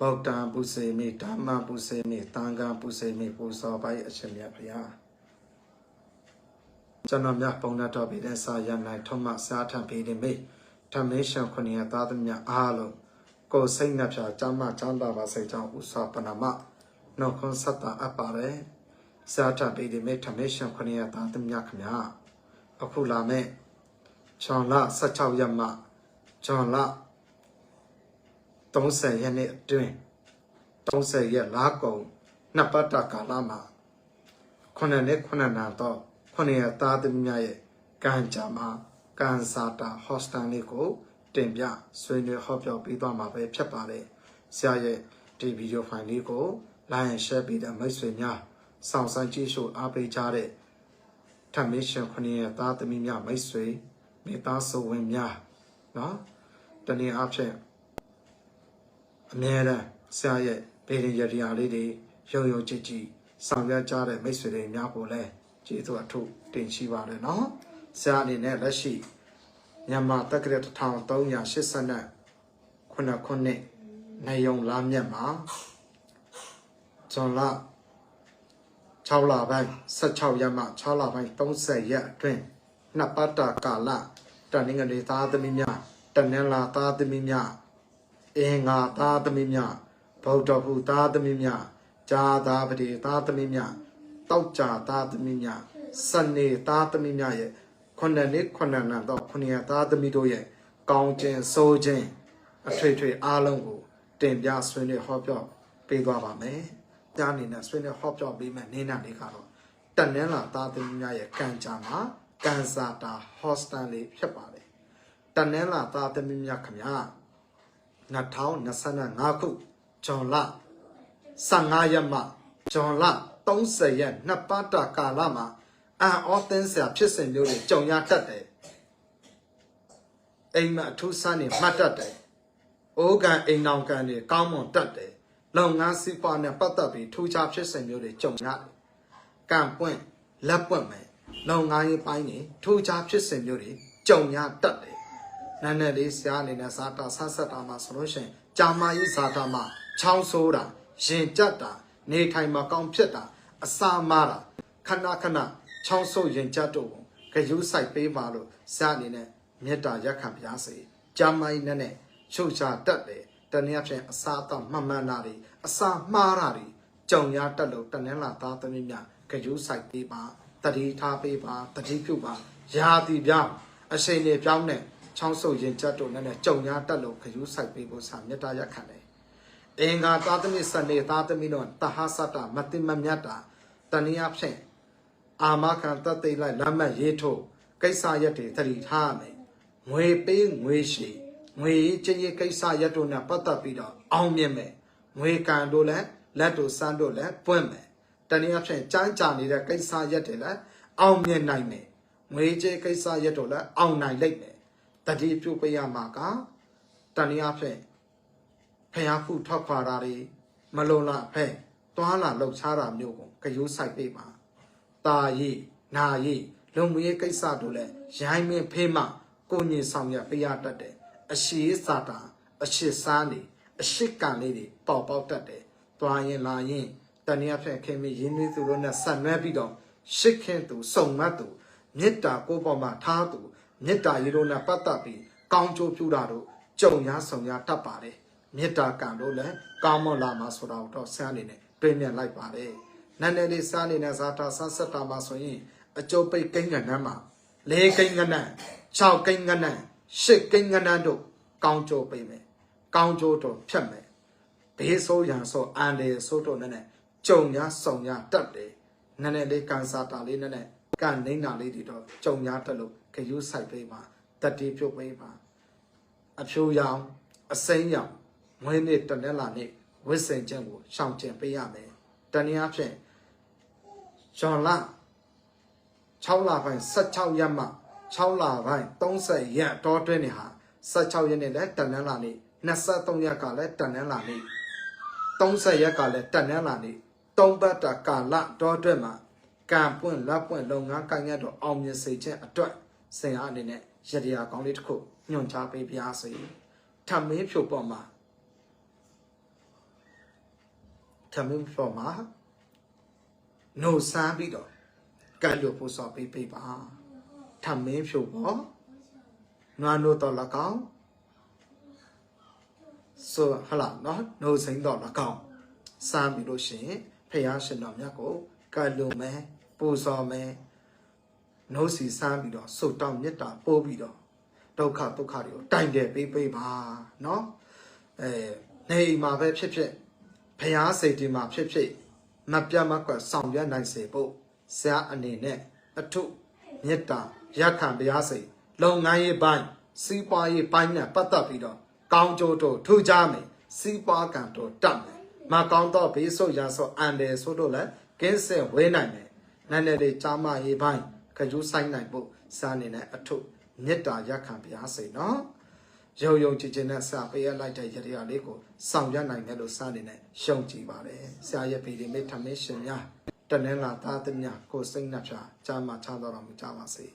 ဗုဒ္ဓံပုစေမိဓမ္မပုစေမိသံဃံပုစေမိပူဇော်ပါ၏အရှင်မြတ်ဘုရားကျွန်တော်မြတ်ပုံနာတော်ပြည်တဲ့စာရ၌ထုံးမစားထံပေဒီမိဓမ္မေရှင်ခုနှစ်သားသမီးအားလုံးကိုယ်စိတ်နှပြကျမ်းမကျမ်းပါပါစိတ်ကြောင့်ဥစွာပနမနှုတ်ခွန်းဆက်တာအပ်ပါတယ်စားထံပေဒီမိဓမ္မေရှင်ခုနှစ်သားသမီးခင်ဗျာအခုလာမဲ့ချွန်လ16ရက်မှချွန်လ 30ရက်နေ့အတွင်း30ရက်လာကုန်နှစ်ပတ်တာကာလမှာခုနှစ်နှစ်ခုနှစ်နာတော့ခုနှစ်ရက်သားသမီးများရဲ့ကံကြမ္မာကံစာတာဟော့စတန်လေးကိုတင်ပြဆွေးနွေးဟောပြောပေးသွားမှာပဲဖြစ်ပါတယ်ဆရာရဲ့ဒီဗီဒီယိုဖိုင်လေးကို like and share ပေးတဲ့မိတ်ဆွေများစောင့်ဆိုင်ကြည့်ရှုအားပေးကြတဲ့ထမင်းရှင်ခုနှစ်ရက်သားသမီးများမိတ်ဆွေမိသားစုဝင်များနော်တနည်းအားဖြင့် အမြဲတမ်းဆရာရဲ့ဗေဒရတရားလေးတွေရုံရုံကြည်ကြည်ဆောင်ရွက်ကြတဲ့မိတ်ဆွေတွေများကိုလည်းကျေးဇူးအထုတင်ရှိပါတယ်နော်ဆရာအနေနဲ့လက်ရှိမြန်မာတက္ကရာ1389ခုနှစ်နေယုံလာမြတ်မှာဇွန်လ6လပိုင်း16ရက်မှ6လပိုင်း30ရက်အတွင်းနှစ်ပတ်တာကာလတနင်္ဂနွေသားသမီးများတနင်္လာသားသမီးများ အင်္ဂါသားသမီးများဗုဒ္ဓဘုသားသမီးများဇာသာပတိသားသမီးများတောက်ကြသားသမီးများစနေသားသမီးများရဲ့ခုနှစ်နှစ်ခုနှစ်နံတော့ခုနှစ်ရက်သားသမီးတို့ရဲ့ကောင်းခြင်းစိုးခြင်းအထွေထွေအားလုံးကိုတင်ပြဆွေးနွေးဟောပြောပေးသွားပါမယ်။ကြားအနေနဲ့ဆွေးနွေးဟောပြောပေးမယ်နေနာလေးကတော့တန်နန်းလာသားသမီးများရဲ့ကံကြမ္မာကန်စာတာဟော့စတန်လေးဖြစ်ပါတယ်။တန်နန်းလာသားသမီးများခင်ဗျာ။ 2025ခုဇွန်လ15ရက်မှဇွန်လ30ရက်နှစ်ပတ်တာကာလမှာအန်အောသင်းဆရာဖြစ်စဉ်မျိုးတွေကြုံရတတ်တယ်အိမ်မအထူးဆန်းနေမှတ်တတ်တယ်အိုးကန်အိမ်နောင်ကန်တွေကောင်းမွန်တတ်တယ်လုပ်ငန်းစီးပွားနဲ့ပတ်သက်ပြီးထူးခြားဖြစ်စဉ်မျိုးတွေကြုံရတယ်ကံပွင့်လက်ပွင့်မယ်လုပ်ငန်းရေးပိုင်းတွေထူးခြားဖြစ်စဉ်မျိုးတွေကြုံရတတ်တယ် နန်းနယ်လေးဆရာအနေနဲ့ဇာတာဆတ်ဆက်တာမှာဆိုလို့ရှိရင်ကြာမကြီးဇာတာမှာချောင်းဆိုးတာရင်ကြက်တာနေထိုင်မကောင်းဖြစ်တာအစာမားတာခဏခဏချောင်းဆိုးရင်ကြက်တို့ကိုဂယုစိုက်ပေးပါလို့ဆရာအနေနဲ့မေတ္တာရက်ခံပါစေကြာမကြီးနဲ့နဲ့ချုပ်ချတတ်တယ်တနည်းအားဖြင့်အစာတော့မှန်မှန်တာတွေအစာမှားတာတွေကြုံရတတ်လို့တနည်းလာသားသမီးများဂယုစိုက်ပေးပါတတိထားပေးပါတတိပြုပါရာတီပြောင်းအချိန်တွေပြောင်းတဲ့ ချောင်းဆုပ်ရင်ကြက်တို့နဲ့နဲ့ကြုံညာတက်လို့ခရူးဆိုင်ပေးဖို့ဆာမေတ္တာရက်ခံတယ်။အင်္ဂါသာသမီစနေသာသမီတို့တဟသတ္တမတိမမြတ်တာတဏှာဖြင့်အာမခံတတ်သိလိုက်လက်မှတ်ရေးထိုးကိစ္စရက်တွေသတိထားရမယ်။ငွေပေးငွေရှိငွေချင်းရေးကိစ္စရက်တို့နဲ့ပတ်သက်ပြီးတော့အောင်မြင်မယ်။ငွေကန်တို့လည်းလက်တို့စမ်းတို့လည်းပွင့်မယ်။တဏှာဖြင့်ကြမ်းကြာနေတဲ့ကိစ္စရက်တွေလည်းအောင်မြင်နိုင်မယ်။ငွေကြေးကိစ္စရက်တို့လည်းအောင်နိုင်လိမ့်မယ်။ တတိပြုတ်ပေးရမှာကတဏှာဖြင့်ဖျားခုထောက်ခွာတာတွေမလုံလဖဲ့တွားလာလှုပ်ရှားတာမျိုးကိုဂယုစိုက်ပေးပါตาရိနာရိလုံမွေးကိစ္စတို့လည်းရိုင်းမင်းဖေးမှကိုညင်ဆောင်ရပေးရတတ်တယ်အရှိစာတာအရှိစားနေအရှိကံလေးတွေပေါက်ပေါက်တတ်တယ်တွားရင်လာရင်တဏှာဖြင့်ခင်မရင်းနှီးသူတို့နဲ့ဆက်နွယ်ပြီးတော့ရှစ်ခင်သူစုံမတ်သူမေတ္တာကိုယ်ပေါ်မှာထားသူ မေတ္တာရေတို့နဲ့ပတ်သက်ပြီးကောင်းကျိုးပြုတာတို့ကြုံရဆောင်ရတတ်ပါတယ်မေတ္တာကံတို့လည်းကောင်းမွန်လာမှာဆိုတာကိုတော့ဆန်းအနေနဲ့ပြင်မြလိုက်ပါတယ်နန်းနယ်လေးစားအနေနဲ့ဇာတာဆန်းဆက်တာမှာဆိုရင်အကျုပ်ပိတ်ကိန်းကဏ္ဍမှာ၄ကိန်းကဏ္ဍ၆ကိန်းကဏ္ဍ၈ကိန်းကဏ္ဍတို့ကောင်းကျိုးပိတ်မယ်ကောင်းကျိုးတို့ဖြတ်မယ်ဘေးဆိုးရန်ဆိုအန်တယ်ဆိုတို့နဲ့ကြုံရဆောင်ရတတ်တယ်နည်းနည်းလေးကန်စာတာလေးနဲ့ကန်နေတာလေးတွေတော့ကြုံရတတ်လို့ ခရူးဆိုင်ပေးပါတတိပြုတ်ပေးပါအဖြိုးရောင်အစိမ်းရောင်မွေးနေ့တနေ့လာနေ့ဝစ်စင်ချက်ကိုရှောင်ကျင်ပေးရမယ်တနည်းအားဖြင့်ဂျွန်လာ6လပိုင်း16ရက်မှ6လပိုင်း30ရက်တောတွင်းနေဟာ16ရက်နေ့လည်းတနင်္လာနေ့23ရက်ကလည်းတနင်္လာနေ့30ရက်ကလည်းတနင်္လာနေ့သုံးပတ်တာကာလတောတွင်းမှာကံပွင့်လက်ပွင့်လုပ်ငန်းကိုင်ရတော့အောင်မြင်စေခြင်းအတွက် ဆင်အားအနေနဲ့ရတရားကောင်းလေးတစ်ခုညွှန်ကြားပေးပါစေထမင်းဖြုတ်ပေါ်မှာမင်းဖော်မှာနိုဆန်းပြီးတော့ကံလို့ပို့စော်ပေးပေးပါထမင်းဖြိုပေါ့နွားနိုတော့၎င်းဆိုဟလာနော်နိုစိမ့်တော့၎င်းစမ်းပြီးလို့ရှိရင်ဖះရှင်တော်မြတ်ကိုကံလို့မယ်ပို့စော်မယ် နိုးစီစမ်းပြီးတော့ဆုတ်တောင်းမေတ္တာပို့ပြီးတော့ဒုက္ခဒုက္ခတွေကိုတိုင်တယ်ပေးပေးပါနော်အဲနေအိမ်မှာပဲဖြစ်ဖြစ်ဖះစိတ်ဒီမှာဖြစ်ဖြစ်မပြတ်မကွက်ဆောင်ရွက်နိုင်စေဖို့ဆရာအနေနဲ့အထုမေတ္တာရက်ခံတရားစိတ်လုပ်ငန်းရေးပိုင်းစီးပွားရေးပိုင်းနဲ့ပတ်သက်ပြီးတော့ကောင်းကျိုးတို့ထူကြမယ်စီးပွားကံတို့တတ်မယ်မကောင်းတော့ဘေးဆို့ရဆိုအန်တယ်ဆိုတော့လည်းကင်းစင်ဝဲနိုင်တယ်နည်းနည်းလေးကြားမရေးပိုင်း ခကြူးဆိုင်နိုင်ဖို့စာအနေနဲ့အထုမေတ္တာရက်ခံတရားစိတ်နော်ရုံရုံချစ်ချင်းနဲ့စာပေးရလိုက်တဲ့ရတရားလေးကိုဆောင်ရွက်နိုင်တယ်လို့စာအနေနဲ့ရှုံကြည်ပါတယ်ဆရာရဲ့ဗီဒီမေထမင်းရှင်များတနင်္လာသားသမ ्या ကိုစိတ်နှပြကြားမှချတော်မူကြပါစေ